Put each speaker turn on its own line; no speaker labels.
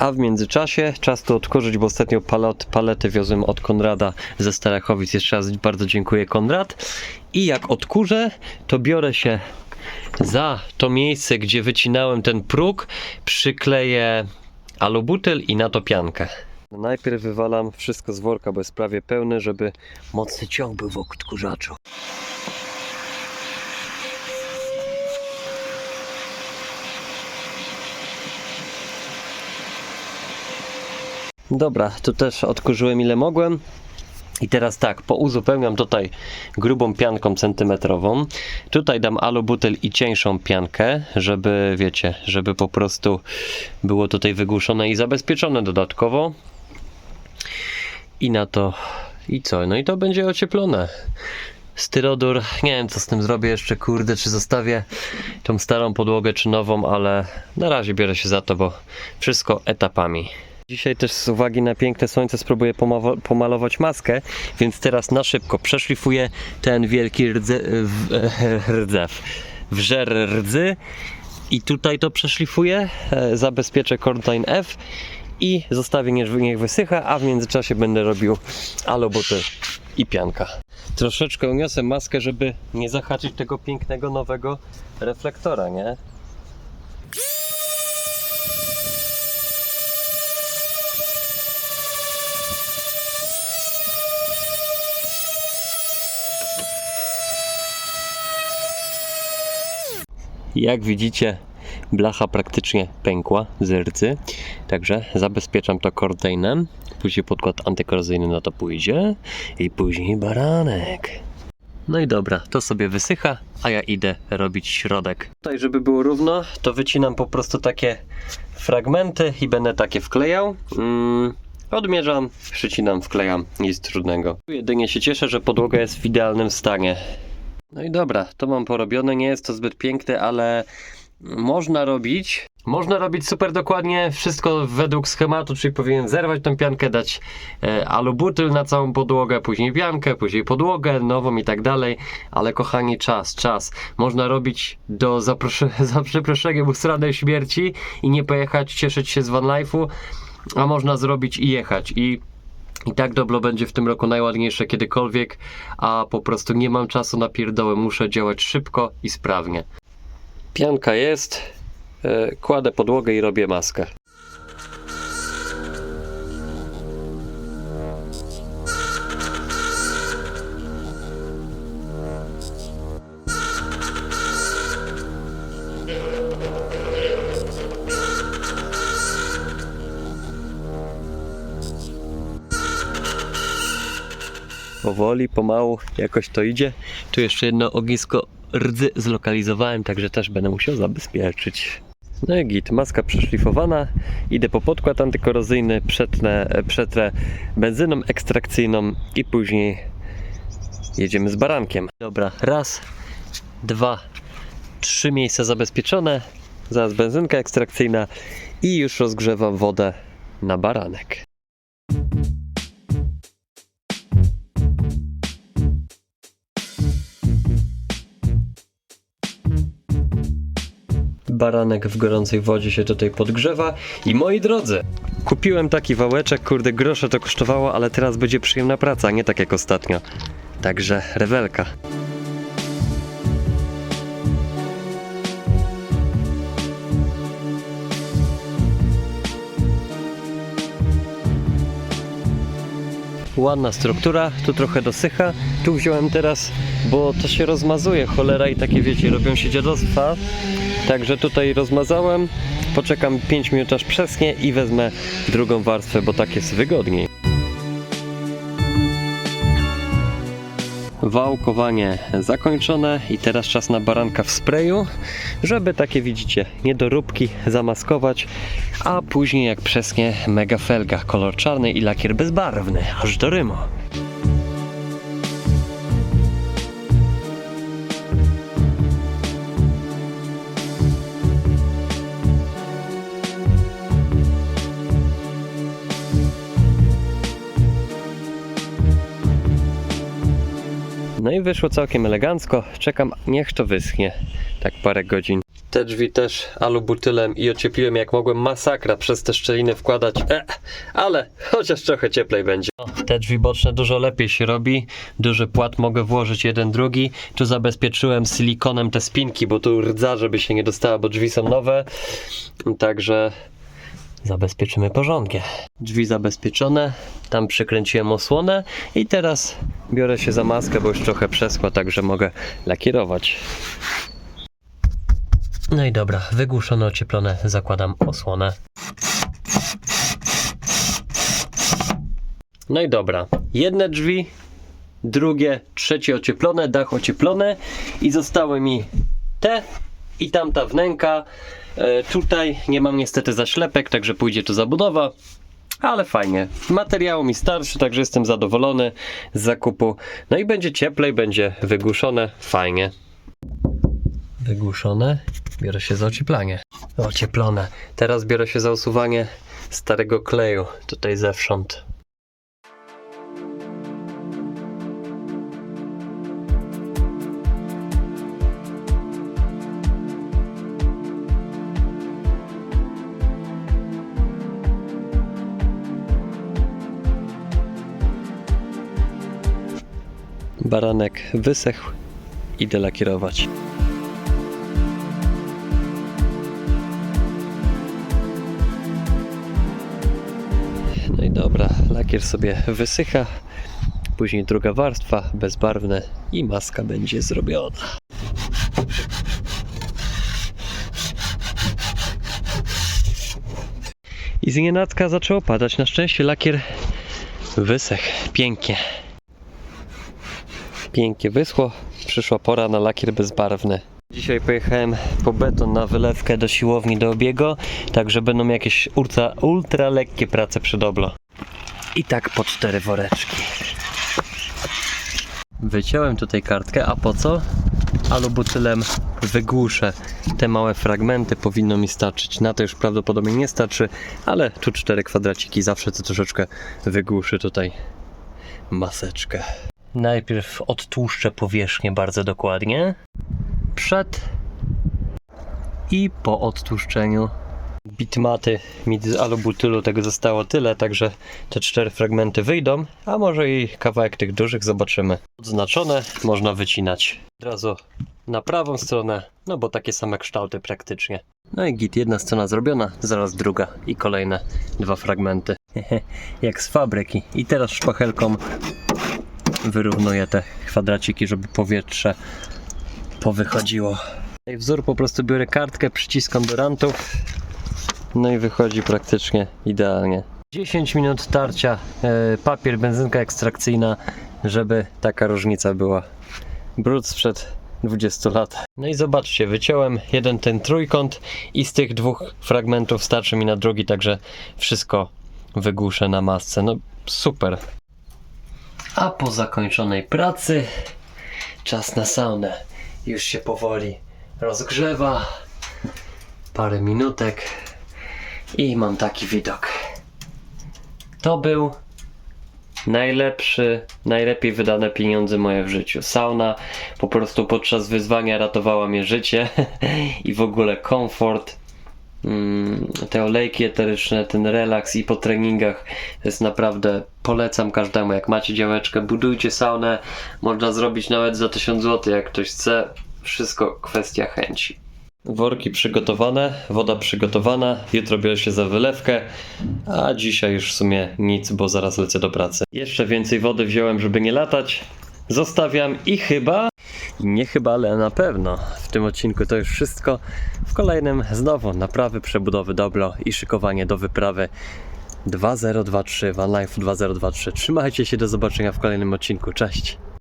A w międzyczasie czas to odkurzyć, bo ostatnio palet, palety wiozłem od Konrada ze Starachowic. Jeszcze raz bardzo dziękuję Konrad. I jak odkurzę, to biorę się za to miejsce, gdzie wycinałem ten próg, przykleję alubutyl i na to piankę. Najpierw wywalam wszystko z worka, bo jest prawie pełny, żeby mocny ciąg był w odkurzaczu. Dobra, tu też odkurzyłem ile mogłem. I teraz tak, pouzupełniam tutaj grubą pianką centymetrową. Tutaj dam alubutyl i cieńszą piankę, żeby, wiecie, żeby po prostu było tutaj wygłuszone i zabezpieczone dodatkowo. I na to, i co? No i to będzie ocieplone. Styrodur, nie wiem co z tym zrobię jeszcze, kurde, czy zostawię tą starą podłogę, czy nową, ale na razie biorę się za to, bo wszystko etapami. Dzisiaj też z uwagi na piękne słońce spróbuję pomalować maskę, więc teraz na szybko przeszlifuję ten wielki rdze, w, rdzew, wżer rdzy i tutaj to przeszlifuję, e, zabezpieczę Cortline F i zostawię niech, niech wysycha, a w międzyczasie będę robił alobuty i pianka. Troszeczkę uniosę maskę, żeby nie zahaczyć tego pięknego nowego reflektora, nie? Jak widzicie, blacha praktycznie pękła z rydzy, także zabezpieczam to kordeinem. Później podkład antykorozyjny na to pójdzie i później baranek. No i dobra, to sobie wysycha, a ja idę robić środek. Tutaj, żeby było równo, to wycinam po prostu takie fragmenty i będę takie wklejał. Mm, odmierzam, przycinam, wklejam, nic trudnego. Jedynie się cieszę, że podłoga jest w idealnym stanie. No i dobra, to mam porobione. Nie jest to zbyt piękne, ale można robić. Można robić super dokładnie wszystko według schematu, czyli powinien zerwać tą piankę, dać e, alubutyl na całą podłogę, później piankę, później podłogę nową i tak dalej. Ale kochani, czas, czas. Można robić do zaprosze, za przeproszeniem śmierci i nie pojechać cieszyć się z van life'u, a można zrobić i jechać. I i tak doblo będzie w tym roku najładniejsze kiedykolwiek, a po prostu nie mam czasu na pierdoły, muszę działać szybko i sprawnie. Pianka jest, e, kładę podłogę i robię maskę. Powoli, pomału, jakoś to idzie. Tu jeszcze jedno ognisko rdzy zlokalizowałem, także też będę musiał zabezpieczyć. No i git, maska przeszlifowana. Idę po podkład antykorozyjny, przetnę, przetrę benzyną ekstrakcyjną i później jedziemy z barankiem. Dobra, raz, dwa, trzy miejsca zabezpieczone. Zaraz benzynka ekstrakcyjna i już rozgrzewam wodę na baranek. Baranek w gorącej wodzie się tutaj podgrzewa. I moi drodzy, kupiłem taki wałeczek, kurde, grosze to kosztowało, ale teraz będzie przyjemna praca, nie tak jak ostatnio. Także rewelka. Ładna struktura, tu trochę dosycha. Tu wziąłem teraz, bo to się rozmazuje, cholera i takie wiecie, robią się dziadostwa. Także tutaj rozmazałem, poczekam 5 minut aż przeschnie i wezmę drugą warstwę, bo tak jest wygodniej. Wałkowanie zakończone i teraz czas na baranka w sprayu, żeby takie widzicie niedoróbki zamaskować, a później jak przeschnie mega felga, kolor czarny i lakier bezbarwny, aż do rymo. No i wyszło całkiem elegancko. Czekam, niech to wyschnie. Tak parę godzin. Te drzwi też alubutylem i ociepliłem jak mogłem. Masakra przez te szczeliny wkładać. E, ale chociaż trochę cieplej będzie. Te drzwi boczne dużo lepiej się robi. Duży płat mogę włożyć jeden, drugi. Tu zabezpieczyłem silikonem te spinki, bo tu rdza, żeby się nie dostała, bo drzwi są nowe. Także zabezpieczymy porządnie. Drzwi zabezpieczone, tam przykręciłem osłonę i teraz biorę się za maskę, bo już trochę przeschła, także mogę lakierować. No i dobra, wygłuszone, ocieplone, zakładam osłonę. No i dobra, jedne drzwi, drugie, trzecie ocieplone, dach ocieplone i zostały mi te i tamta wnęka. E, tutaj nie mam niestety zaślepek, także pójdzie tu zabudowa. Ale fajnie. Materiału mi starczy, także jestem zadowolony z zakupu. No i będzie cieplej, będzie wygłuszone. Fajnie. Wygłuszone. Biorę się za ocieplanie. Ocieplone. Teraz biorę się za usuwanie starego kleju tutaj zewsząd. Baranek wysechł. Idę lakierować. No i dobra, lakier sobie wysycha. Później druga warstwa, bezbarwne i maska będzie zrobiona. I z nienacka zaczęło padać. Na szczęście lakier wysechł pięknie. Pięknie wyschło. Przyszła pora na lakier bezbarwny. Dzisiaj pojechałem po beton na wylewkę do siłowni do obiego, także będą jakieś ultra, ultra lekkie prace przy doblo. I tak po cztery woreczki. Wyciąłem tutaj kartkę, a po co? Alubutylem wygłuszę te małe fragmenty, powinno mi starczyć. Na to już prawdopodobnie nie starczy, ale tu cztery kwadraciki zawsze to troszeczkę wygłuszy tutaj maseczkę. Najpierw odtłuszczę powierzchnię bardzo dokładnie. Przed i po odtłuszczeniu. Bitmaty mi z alubutylu tego zostało tyle, także te cztery fragmenty wyjdą, a może i kawałek tych dużych zobaczymy. Odznaczone można wycinać. Od razu na prawą stronę, no bo takie same kształty praktycznie. No i git, jedna strona zrobiona, zaraz druga i kolejne dwa fragmenty. Jak z fabryki. I teraz szpachelką wyrównuję te kwadraciki, żeby powietrze powychodziło. I wzór po prostu biorę kartkę, przyciskam do rantów, no i wychodzi praktycznie idealnie. 10 minut tarcia, e, papier, benzynka ekstrakcyjna, żeby taka różnica była. Brud sprzed 20 lat. No i zobaczcie, wyciąłem jeden ten trójkąt i z tych dwóch fragmentów starczy mi na drugi, także wszystko wygłuszę na masce. No super. A po zakończonej pracy czas na saunę. Już się powoli rozgrzewa. Parę minutek i mam taki widok. To był najlepszy, najlepiej wydane pieniądze moje w życiu. Sauna po prostu podczas wyzwania ratowała mnie życie i w ogóle komfort. Mm, te olejki eteryczne, ten relaks i po treningach jest naprawdę polecam każdemu. Jak macie działeczkę, budujcie saunę. Można zrobić nawet za 1000 zł, jak ktoś chce. Wszystko kwestia chęci. Worki przygotowane, woda przygotowana. Jutro biorę się za wylewkę, a dzisiaj już w sumie nic, bo zaraz lecę do pracy. Jeszcze więcej wody wziąłem, żeby nie latać. Zostawiam i chyba nie chyba, ale na pewno. W tym odcinku to już wszystko. W kolejnym znowu naprawy, przebudowy doblo i szykowanie do wyprawy 2023 Van Life 2023. Trzymajcie się, do zobaczenia w kolejnym odcinku. Cześć!